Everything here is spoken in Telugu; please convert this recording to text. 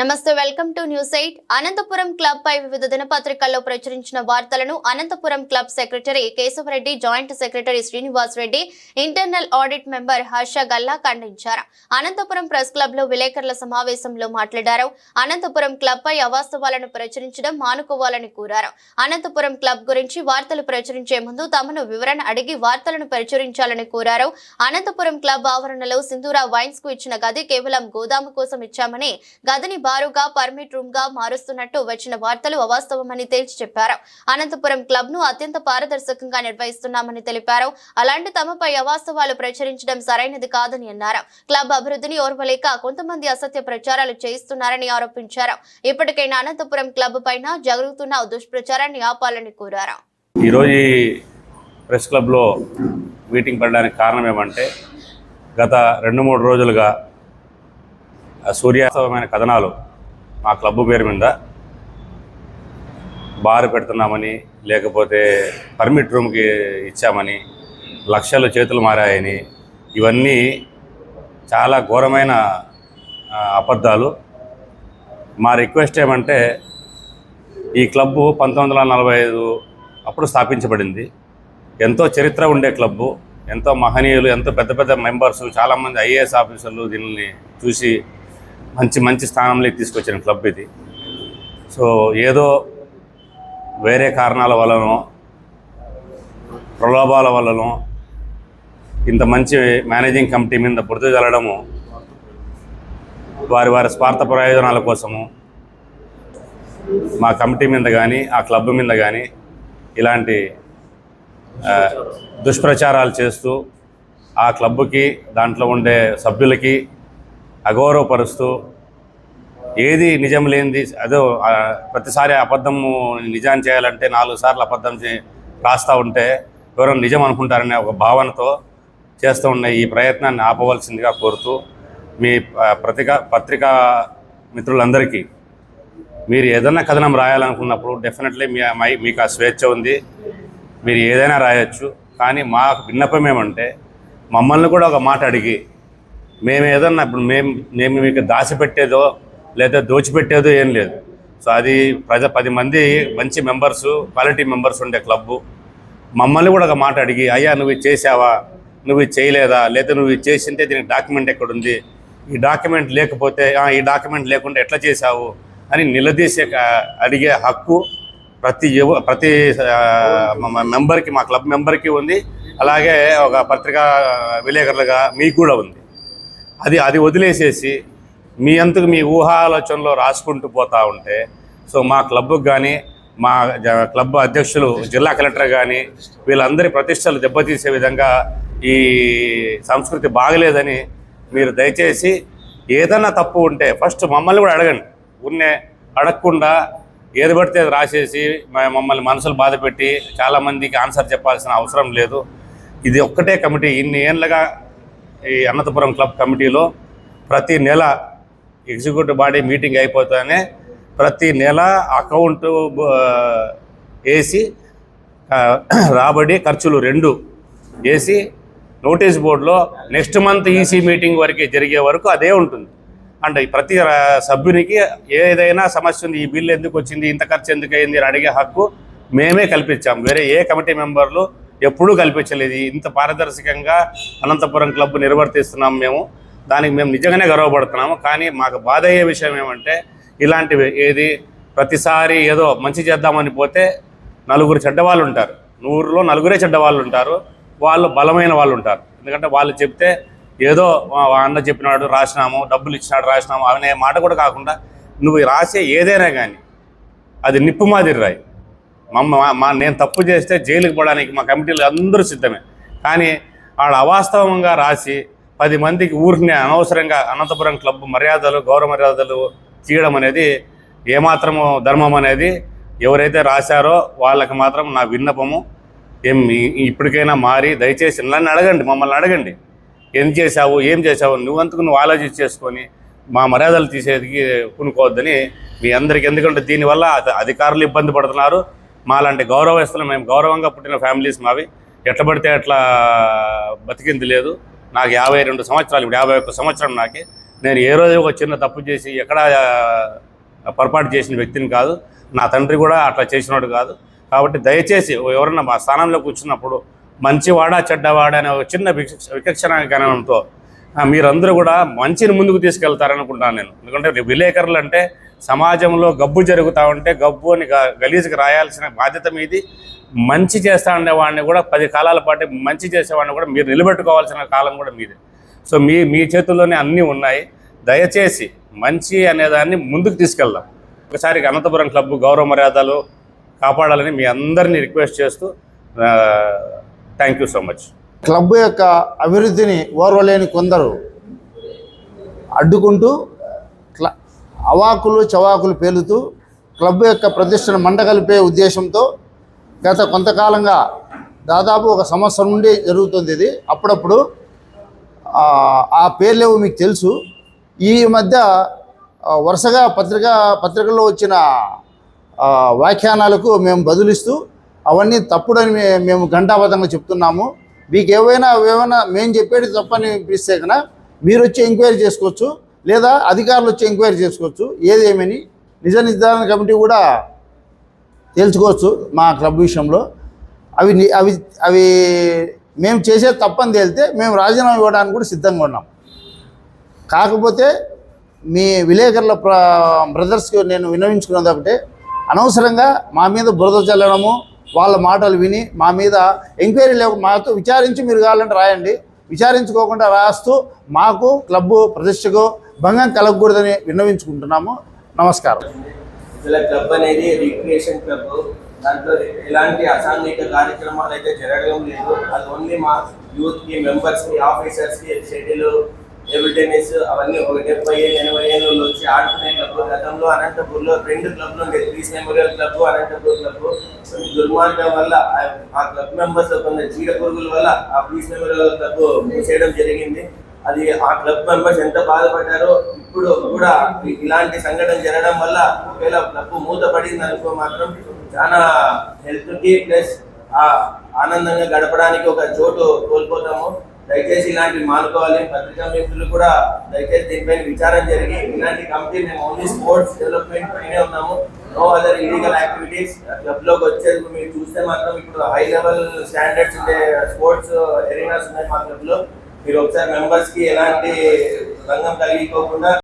నమస్తే welcome to news eight. Anantapuram club పై వివిధ దినపత్రికల్లో ప్రచురించిన వార్తలను Anantapuram club secretary Keshavareddy joint secretary Srinivas Reddy internal audit member Harsha Galla ఖండించారు. అనంతపురం ప్రెస్ క్లబ్లో విలేకరుల సమావేశంలో మాట్లాడారు. అనంతపురం క్లబ్ పై అవాస్తవాలను ప్రచురించడం మానుకోవాలని కోరారు. అనంతపురం క్లబ్ గురించి వార్తలు ప్రచురించే ముందు తమను వివరణ అడిగి వార్తలను ప్రచురించాలని కోరారు. అనంతపురం క్లబ్ ఆవరణలో సింధూరా వైన్స్కు ఇచ్చిన గది కేవలం గోదాము కోసం ఇచ్చామని గదిని బారుగా పర్మిట్ రూమ్గా మారుస్తున్నట్టు వచ్చిన వార్తలు అవాస్తవమని తేల్చి చెప్పారు. అనంతపురం క్లబ్ను అత్యంత పారదర్శకంగా నిర్వహిస్తున్నామని తెలిపారు. అలాంటి తమపై అవాస్తవాలు ప్రచురించడం సరైనది కాదని అన్నారు. క్లబ్ అభివృద్ధిని ఓర్వలేక కొంతమంది అసత్య ప్రచారాలు చేయిస్తున్నారని ఆరోపించారు. ఇప్పటికైనా అనంతపురం క్లబ్ పైన జరుగుతున్న దుష్ప్రచారాన్ని ఆపాలని కోరారు. ఈరోజు ప్రెస్ క్లబ్లో మీటింగ్ పెట్టడానికి కారణం ఏమంటే గత రెండు మూడు రోజులుగా సూర్యాస్తమైన కథనాలు మా క్లబ్ పేరు మీద బార్ పెడుతున్నామని లేకపోతే పర్మిట్ రూమ్కి ఇచ్చామని లక్షలు చేతులు మారాయని ఇవన్నీ చాలా ఘోరమైన అబద్ధాలు. మా రిక్వెస్ట్ ఏమంటే ఈ క్లబ్బు పంతొమ్మిది వందల నలభై ఐదు అప్పుడు స్థాపించబడింది. ఎంతో చరిత్ర ఉండే క్లబ్బు ఎంతో మహనీయులు ఎంతో పెద్ద పెద్ద మెంబర్స్ చాలామంది ఐఏఎస్ ఆఫీసర్లు దీనిని చూసి మంచి మంచి స్థానంలోకి తీసుకొచ్చిన క్లబ్ ఇది. సో ఏదో వేరే కారణాల వలనో ప్రలోభాల వలనో ఇంత మంచి మేనేజింగ్ కమిటీ మీద బురద జల్లడము వారి వారి స్వార్థ ప్రయోజనాల కోసము మా కమిటీ మీద కానీ ఆ క్లబ్ మీద కానీ ఇలాంటి దుష్ప్రచారాలు చేస్తూ ఆ క్లబ్కి దాంట్లో ఉండే సభ్యులకి అగౌరవపరుస్తూ ఏది నిజం లేనిది అదో ప్రతిసారి అబద్ధము నిజాన్ని చేయాలంటే నాలుగు సార్లు అబద్ధం చే రాస్తూ ఉంటే ఎవరైనా నిజం అనుకుంటారనే ఒక భావనతో చేస్తూ ఉన్న ఈ ప్రయత్నాన్ని ఆపవలసిందిగా కోరుతూ మీ పత్రిక పత్రికా పత్రికా మిత్రులందరికీ మీరు ఏదైనా కథనం రాయాలనుకున్నప్పుడు డెఫినెట్లీ మీ మై- మీకు ఆ స్వేచ్ఛ ఉంది. మీరు ఏదైనా రాయొచ్చు. కానీ మా విన్నపం ఏమంటే మమ్మల్ని కూడా ఒక మాట అడిగి మేము ఏదన్నా ఇప్పుడు మేము మేము మీకు దాచిపెట్టేదో లేదా దోచిపెట్టేదో ఏం లేదు. సో అది ప్రజ పది మంది మంచి మెంబర్స్ క్వాలిటీ మెంబర్స్ ఉండే క్లబ్బు. మమ్మల్ని కూడా ఒక మాట అడిగి అయ్యా నువ్వు ఇది చేసావా నువ్వు ఇది చేయలేదా? లేదా నువ్వు ఇది చేసింటే దీనికి డాక్యుమెంట్ ఎక్కడుంది? ఈ డాక్యుమెంట్ లేకపోతే ఈ డాక్యుమెంట్ లేకుండా ఎట్లా చేసావు అని నిలదీసే అడిగే హక్కు ప్రతి యువ ప్రతి మెంబర్కి మా క్లబ్ మెంబర్కి ఉంది. అలాగే ఒక పత్రికా విలేకరులుగా మీకు కూడా ఉంది. అది అది వదిలేసేసి మీ అంతకు మీ ఊహాలోచనలో రాసుకుంటూ పోతా ఉంటే సో మా క్లబ్కు కానీ మా క్లబ్ అధ్యక్షులు జిల్లా కలెక్టర్ కానీ వీళ్ళందరి ప్రతిష్టలు దెబ్బతీసే విధంగా ఈ సంస్కృతి బాగలేదని మీరు దయచేసి ఏదైనా తప్పు ఉంటే ఫస్ట్ మమ్మల్ని కూడా అడగండి. ఉన్నే అడగకుండా ఏది పడితే అది రాసేసి మమ్మల్ని మనసులు బాధ పెట్టి చాలామందికి ఆన్సర్ చెప్పాల్సిన అవసరం లేదు. ఇది ఒక్కటే కమిటీ. ఇన్ని ఏళ్ళగా ఈ అనంతపురం క్లబ్ కమిటీలో ప్రతి నెల ఎగ్జిక్యూటివ్ బాడీ మీటింగ్ అయిపోతానే ప్రతి నెల అకౌంట్ వేసి రాబడి ఖర్చులు రెండు వేసి నోటీస్ బోర్డులో నెక్స్ట్ మంత్ ఈసీ మీటింగ్ వరకు జరిగే వరకు అదే ఉంటుంది. అంటే ప్రతి సభ్యునికి ఏదైనా సమస్య ఉంది ఈ బిల్లు ఎందుకు వచ్చింది ఇంత ఖర్చు ఎందుకు అయింది అని అడిగే హక్కు మేమే కల్పించాం. వేరే ఏ కమిటీ మెంబర్లు ఎప్పుడూ కల్పించలేదు. ఇంత పారదర్శకంగా అనంతపురం క్లబ్ నిర్వర్తిస్తున్నాం మేము. దానికి మేము నిజంగానే గర్వపడుతున్నాము. కానీ మాకు బాధ అయ్యే విషయం ఏమంటే ఇలాంటివి ఏది ప్రతిసారి ఏదో మంచి చేద్దామని పోతే నలుగురు చెడ్డవాళ్ళు ఉంటారు. నూరులో నలుగురే చెడ్డవాళ్ళు ఉంటారు. వాళ్ళు బలమైన వాళ్ళు ఉంటారు. ఎందుకంటే వాళ్ళు చెప్తే ఏదో అన్న చెప్పినాడు రాసినాము డబ్బులు ఇచ్చినాడు రాసినాము అనే మాట కూడా కాకుండా నువ్వు రాసే ఏదైనా కానీ అది నిప్పు మాదిరి రాయి మమ్మ మా నేను తప్పు చేస్తే జైలుకి పోవడానికి మా కమిటీలు అందరూ సిద్ధమే. కానీ వాళ్ళు అవాస్తవంగా రాసి పది మందికి ఊరిని అనవసరంగా అనంతపురం క్లబ్ మర్యాదలు గౌరవ మర్యాదలు తీయడం అనేది ఏమాత్రము ధర్మం అనేది ఎవరైతే రాశారో వాళ్ళకి మాత్రం నా విన్నపము. ఏం ఇప్పటికైనా మారి దయచేసి నన్ను అడగండి మమ్మల్ని అడగండి. ఏం చేశావు ఏం చేశావు నువ్వంతకు నువ్వు ఆలోచించి చేసుకొని మా మర్యాదలు తీసేది కొనుక్కోవద్దని మీ అందరికి ఎందుకంటే దీనివల్ల అధికారులు ఇబ్బంది పడుతున్నారు. మాలాంటి గౌరవస్తులు మేము గౌరవంగా పుట్టిన ఫ్యామిలీస్ మావి. ఎట్లా పడితే అట్లా బతికింది లేదు. నాకు యాభై రెండు సంవత్సరాలు ఇప్పుడు యాభై ఒక్క సంవత్సరం నాకే. నేను ఏ రోజు ఒక చిన్న తప్పు చేసి ఎక్కడ పొరపాటు చేసిన వ్యక్తిని కాదు. నా తండ్రి కూడా అట్లా చేసినాడు కాదు. కాబట్టి దయచేసి ఎవరన్నా మా స్థానంలో కూర్చున్నప్పుడు మంచివాడా చెడ్డవాడా అనే ఒక చిన్న విచక్ష- విచక్షణ గణనంతో మీరందరూ కూడా మంచిని ముందుకు తీసుకెళ్తారనుకుంటాను నేను. ఎందుకంటే విలేకరులు అంటే సమాజంలో గబ్బు జరుగుతూ ఉంటే గబ్బు అని గ- గలీజుకి రాయాల్సిన బాధ్యత మీది. మంచి చేస్తా ఉండేవాడిని కూడా పది కాలాల పాటు మంచి చేసేవాడిని కూడా మీరు నిలబెట్టుకోవాల్సిన కాలం కూడా మీదే. సో మీ మీ చేతుల్లోనే అన్నీ ఉన్నాయి. దయచేసి మంచి అనేదాన్ని ముందుకు తీసుకెళ్దాం. ఒకసారి అనంతపురం క్లబ్ గౌరవ మర్యాదలు కాపాడాలని మీ అందరినీ రిక్వెస్ట్ చేస్తూ thank you so much. Club యొక్క అభివృద్ధిని ఓర్వలేని కొందరు అడ్డుకుంటూ అవాకులు చవాకులు పేలుతూ క్లబ్ యొక్క ప్రతిష్టను మండగలిపే ఉద్దేశంతో గత కొంతకాలంగా దాదాపు ఒక సంవత్సరం నుండి జరుగుతుంది ఇది. అప్పుడప్పుడు ఆ, పేర్లేవు మీకు తెలుసు. ఈ మధ్య వరుసగా పత్రికా పత్రికల్లో వచ్చిన వ్యాఖ్యానాలకు మేము బదులిస్తూ అవన్నీ తప్పుడని మేము ఘంటాబద్ధంగా చెప్తున్నాము. మీకు ఏవైనా ఏమైనా మేము చెప్పేది తప్పని అనిపిస్తే కన్నా మీరు వచ్చి ఎంక్వైరీ చేసుకోవచ్చు లేదా అధికారులు వచ్చి ఎంక్వైరీ చేసుకోవచ్చు ఏదేమని నిజ నిర్ధారణ కమిటీ కూడా తెలుసుకోవచ్చు మా క్లబ్ విషయంలో. అవి అవి అవి మేము చేసే తప్పని తేలితే మేము రాజీనామా ఇవ్వడానికి కూడా సిద్ధంగా ఉన్నాం. కాకపోతే మీ విలేకరుల ప్ర బ్రదర్స్కి నేను వినవించుకున్నది ఒకటే అనవసరంగా మా మీద బురద చల్లడము వాళ్ళ మాటలు విని మా మీద ఎంక్వైరీ లేక మాతో విచారించి మీరు కావాలంటే రాయండి. విచారించుకోకుండా రాస్తూ మాకు క్లబ్బు ప్రతిష్టకు భంగం కలగకూడదని విన్నవించుకుంటున్నాము. నమస్కారం. అసలు క్లబ్ అనేది రిక్రియేషన్ క్లబ్. దాంట్లో ఎలాంటి అసాంఘిక కార్యక్రమాలు అయితే జరగడం లేదు. అది ఓన్లీ మా యూత్కి మెంబర్స్కి ఆఫీసర్స్కి షెడ్యూల్ టేబుల్ టెన్నిస్ అవన్నీ ఒక డెబ్బై ఏళ్ళు ఎనభై ఏళ్ళు వచ్చి ఆడుకునే క్లబ్ గతంలో అనంతపూర్లో రెండు క్లబ్లు ఉండేది peace memorial club Anantapur club కొన్ని దుర్మార్గం వల్ల ఆ- క్లబ్ మెంబర్స్ కొంత చీడ పురుగుల వల్ల ఆ పీస్ మెమోరియల్ క్లబ్ మూసేయడం జరిగింది. అది ఆ క్లబ్ మెంబర్స్ ఎంత బాధపడ్డారో ఇప్పుడు కూడా ఇలాంటి సంఘటన జరగడం వల్ల ఒకవేళ క్లబ్ మూతపడింది అనుకో మాత్రం చాలా హెల్త్కి ప్లస్ ఆ ఆనందంగా గడపడానికి ఒక చోటు కోల్పోతాము. దయచేసి ఇలాంటివి మానుకోవాలి పత్రికా మిత్రులు కూడా దయచేసి దీనిపైన విచారం జరిగి ఇలాంటి కమిటీ మేము ఓన్లీ స్పోర్ట్స్ డెవలప్మెంట్ పైనే ఉన్నాము. నో అదర్ ఇల్లీగల్ యాక్టివిటీస్ క్లబ్లోకి వచ్చేందుకు మీరు చూస్తే మాత్రం ఇప్పుడు హై లెవెల్ స్టాండర్డ్స్ ఉండే స్పోర్ట్స్ ఎరీనాస్ ఉన్నాయి మా క్లబ్లో. మీరు ఒకసారి మెంబర్స్కి ఎలాంటి రంగం కలిగిపోకుండా